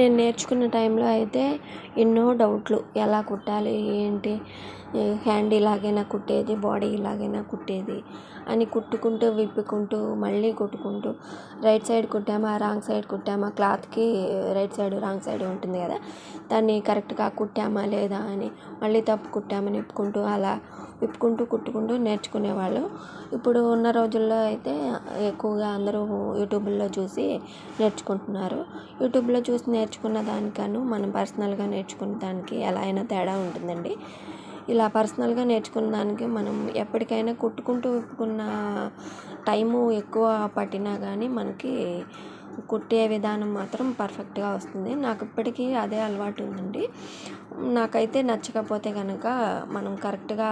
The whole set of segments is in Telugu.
నేను నేర్చుకున్న టైంలో అయితే ఎన్నో డౌట్లు. ఎలా కుట్టాలి? ఏంటి? హ్యాండ్ ఇలాగైనా కుట్టేది బాడీ ఇలాగైనా కుట్టేది అని కుట్టుకుంటూ విప్పుకుంటూ మళ్ళీ కుట్టుకుంటూ రైట్ సైడ్ కుట్టామా రాంగ్ సైడ్ కుట్టామా? క్లాత్కి రైట్ సైడ్ రాంగ్ సైడ్ ఉంటుంది కదా. దాన్ని కరెక్ట్గా కుట్టామా లేదా అని మళ్ళీ తప్పు కుట్టామని విప్పుకుంటూ అలా విప్పుకుంటూ కుట్టుకుంటూ నేర్చుకునేవాళ్ళు. ఇప్పుడు ఉన్న రోజుల్లో అయితే ఎక్కువగా అందరూ యూట్యూబ్లో చూసి నేర్చుకుంటున్నారు. యూట్యూబ్లో చూసి నేర్చుకున్న దానికను మనం పర్సనల్గా నేర్చుకున్న దానికి ఎలా అయినా తేడా ఉంటుందండి. ఇలా పర్సనల్గా నేర్చుకున్న దానికి మనం ఎప్పటికైనా కుట్టుకుంటూ విప్పుకున్న టైము ఎక్కువ పట్టినా కానీ మనకి కుట్టే విధానం మాత్రం పర్ఫెక్ట్గా వస్తుంది. నాకు ఇప్పటికీ అదే అలవాటు ఉందండి. నాకైతే నచ్చకపోతే కనుక మనం కరెక్ట్గా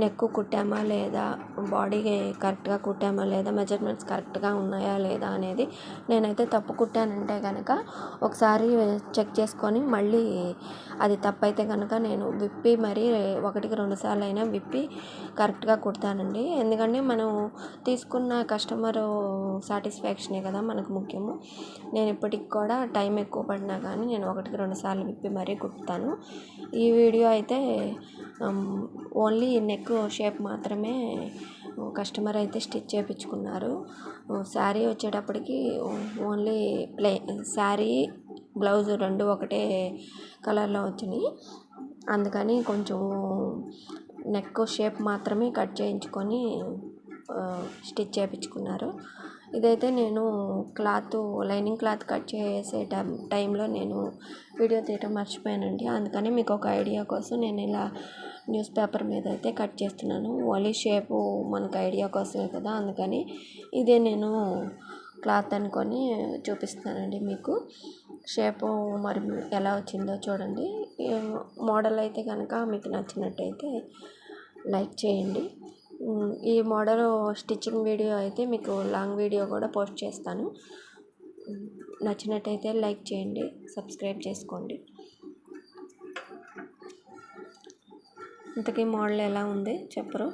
నెక్ కుట్టామా లేదా బాడీకి కరెక్ట్గా కుట్టామా లేదా మెజర్మెంట్స్ కరెక్ట్గా ఉన్నాయా లేదా అనేది నేనైతే తప్పు కుట్టానంటే కనుక ఒకసారి చెక్ చేసుకొని మళ్ళీ అది తప్పు అయితే కనుక నేను విప్పి మరీ ఒకటికి రెండు సార్లు అయినా విప్పి కరెక్ట్గా కుడతానండి. ఎందుకంటే మనం తీసుకున్న కస్టమర్ సాటిస్ఫాక్షనే కదా మనకు ముఖ్యం. ముఖ్యము నేను ఇప్పటికి కూడా టైం ఎక్కువ పడినా కానీ నేను ఒకటికి రెండు సార్లు విప్పి మరీ కుట్టుతాను ఈ వీడియో అయితే ఓన్లీ నెక్ షేప్ మాత్రమే కస్టమర్ అయితే స్టిచ్ చేయించుకున్నారు శారీ వచ్చేటప్పటికి ఓన్లీ ప్లే శారీ బ్లౌజ్ రెండు ఒకటే కలర్లో వచ్చినాయి. అందుకని కొంచెం నెక్ షేప్ మాత్రమే కట్ చేయించుకొని స్టిచ్ చేయించుకున్నారు ఇదైతే నేను క్లాత్ లైనింగ్ క్లాత్ కట్ చేసే టైం టైంలో నేను వీడియో తీయటం మర్చిపోయానండి. అందుకని మీకు ఒక ఐడియా కోసం నేను ఇలా న్యూస్ పేపర్ మీద అయితే కట్ చేస్తున్నాను. ఓన్లీ షేపు మనకు ఐడియా కోసమే కదా. అందుకని ఇదే నేను క్లాత్ అనుకొని చూపిస్తున్నానండి మీకు. షేపు మరి ఎలా వచ్చిందో చూడండి. మోడల్ అయితే కనుక మీకు నచ్చినట్టయితే లైక్ చేయండి. ఈ మోడల్ స్టిచ్చింగ్ వీడియో అయితే మీకు లాంగ్ వీడియో కూడా పోస్ట్ చేస్తాను. నచ్చినట్టయితే లైక్ చేయండి సబ్స్క్రైబ్ చేసుకోండి. ఇంతకీ మోడల్ ఎలా ఉంది? చెప్పరు.